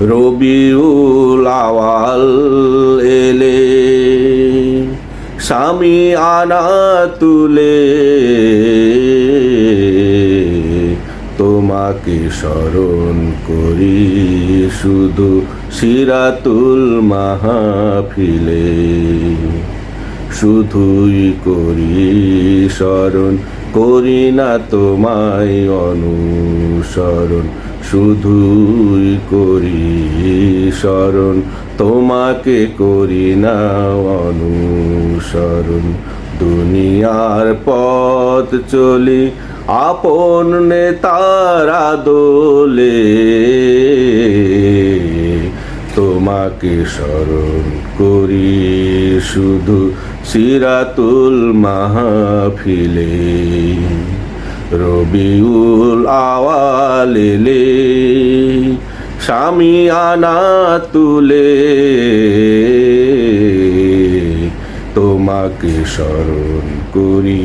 রবিউল আওয়াল এলে, স্বামী আনা তুলে, তোমাকে স্মরণ করি শুধু সিরাতুল মাহফিলে। শুধুই করি স্মরণ করি না তোমায় অনুসরণ। শুধুই করি স্মরণ তোমাকে করি না অনুসরণ। দুনিয়ার পথ চলি, আপন নেতারা দোলে তোমাকে স্মরণ করি শুধু সিরাতুল মাহফিলে। রবিউল আওয়ালেলে, স্বামী আনা তুলে তোমাকে স্মরণ করি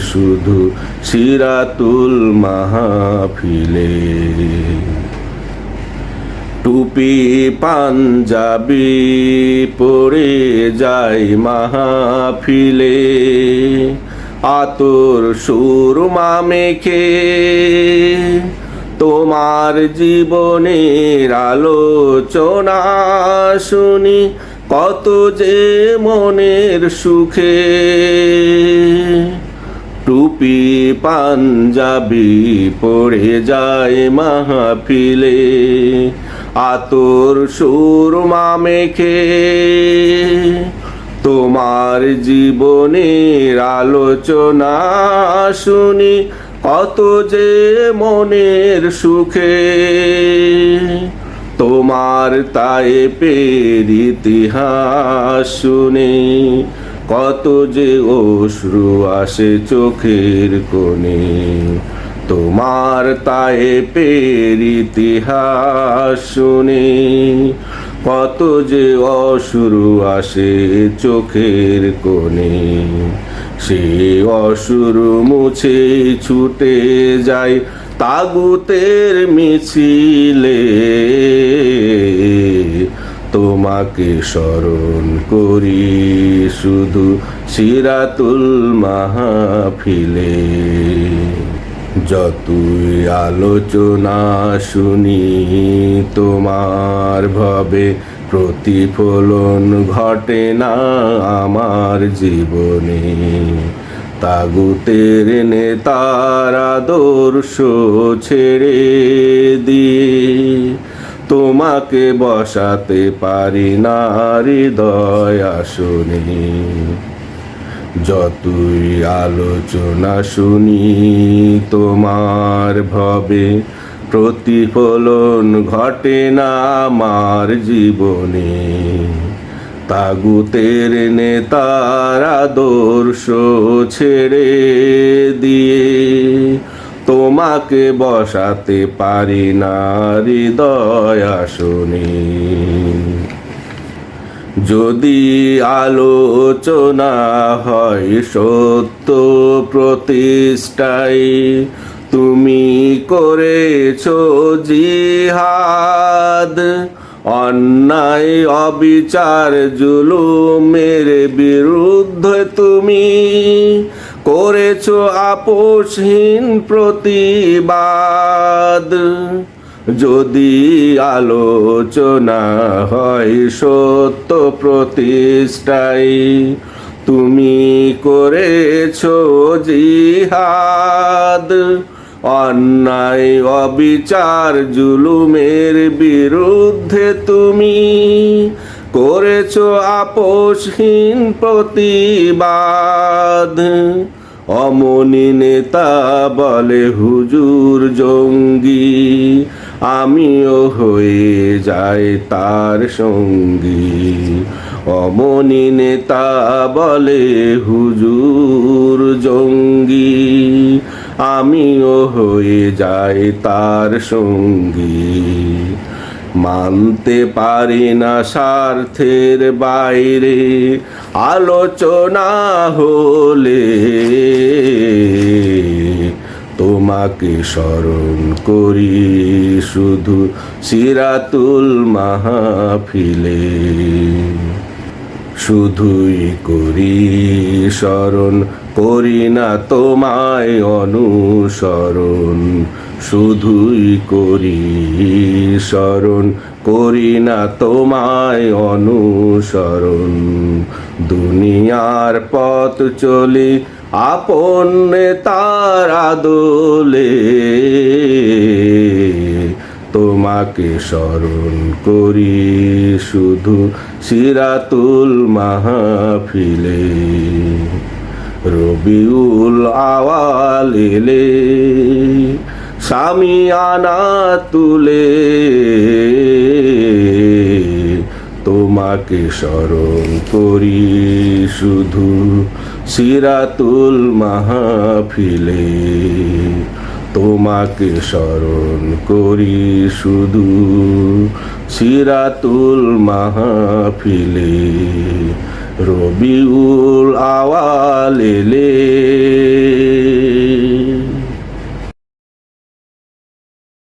শুধু সিরাতুল মাহফিলে। টুপি পাঞ্জাবি পরে যাই মাহফিলে। আতর সুরমা মেখে তোমার জীবনের আলোচনা শুনি, কত যে মনের সুখে। টুপি পাঞ্জাবি পড়ে যায় মাহফিলে, আতর সুরমা মেখে তোমার জীবনের আলোচনা শুনি, কত যে মনের সুখে। তোমার তাই পের ইতিহাস শুনে, কত যে অশ্রু আসে চোখের কোণে। তোমার তাই পের ইতিহাস শুনে কত যে অসুরু আসে চোখের কোণে, সে অসুর মুছে ছুটে যায় তাগুতের মিছিলে। তোমাকে স্মরণ করি শুধু সিরাতুল মাহফিলে। যতই আলোচনা শুনি, তোমার ভবে প্রতিফলন ঘটে না আমার জীবনে। তাগুতের নেতার আদর্শ ছেড়ে দিয়ে তোমাকে বসাতে পারি না হৃদয় আসনে। যতই আলোচনা শুনি, তোমার ভবে প্রতিফলন ঘটে না আমার জীবনে। তাগুতের নেতার আদর্শ ছেড়ে দিয়ে তোমাকে বসাতে পারি না হৃদয় আসনে। যদি আলোচনা হয় সত্য প্রতিষ্ঠায়, তুমি করেছ জিহাদ। অন্যায়, অবিচার, জুলুমের বিরুদ্ধে তুমি করেছ আপোষহীন প্রতিবাদ। যদি আলোচনা হয় সত্য প্রতিষ্ঠায়, তুমি করেছ জিহাদ। অন্যায়, অবিচার, জুলুমের বিরুদ্ধে তুমি করেছ আপোষহীন প্রতিবাদ। অমনি নেতা বলে, হুজুর জঙ্গি, আমিও হয়ে যাই তার সঙ্গী। অমনি নেতা বলে, হুজুর জঙ্গি, আমিও হয়ে যাই তার সঙ্গী। মানতে পারি না স্বার্থের বাইরে আলোচনা হলে তোমাকে স্মরণ করি শুধু সিরাতুল মাহফিলে। শুধুই করি স্মরণ করি না তোমায় অনুসরণ। শুধুই করি স্মরণ করি না তোমায় অনুসরণ। দুনিয়ার পথ চলি, আপন তার আদলে। তোমাকে স্মরণ করি শুধু সিরাতুল মাহফিলে। রবিউল আওয়াল এলে সামিয়ানা তুলে তোমাকে স্মরণ করি শুধু সিরাতুল মাহফিলে। তোমাকে স্মরণ করি শুধু সিরাতুল মাহফিলে রবিউল আওয়ালেলে